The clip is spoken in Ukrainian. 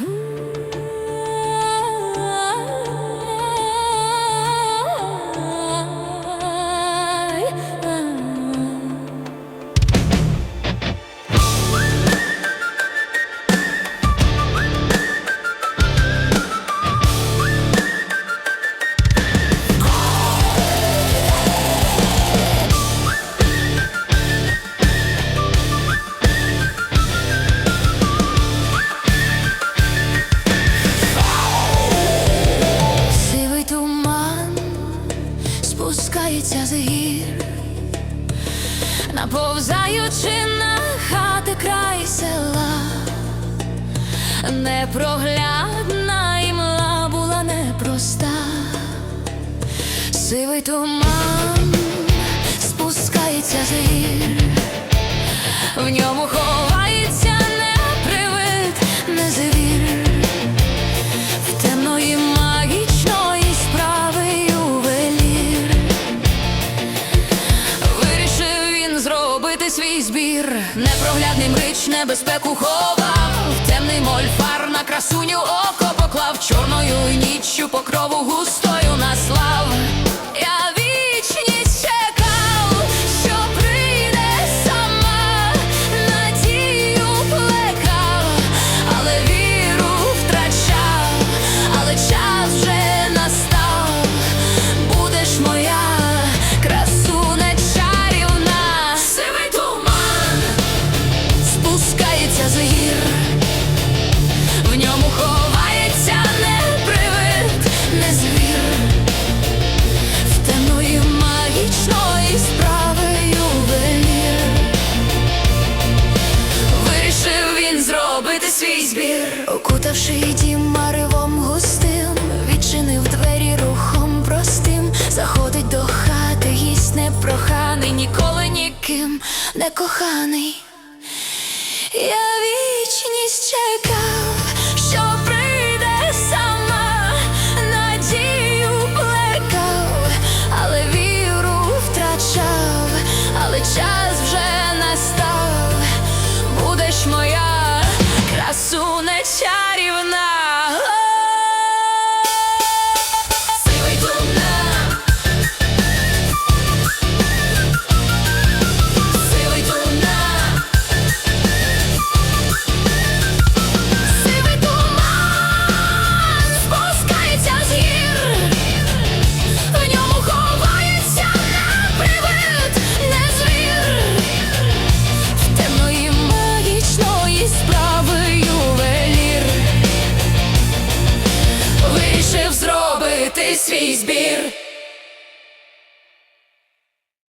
うん спускається з гір, наповзаючи на хати край села, непроглядна імла була непроста, сивий туман свій збір. Непроглядний мрич небезпеку ховав. В Темний мольфар на красуню око поклав. Чорною ніччю покрову густою окутавши дім маревом густим, відчинив двері рухом простим, заходить до хати, гість непроханий, ніколи ніким не коханий. Я вічність чекав, чарівна. Зробити свій збір.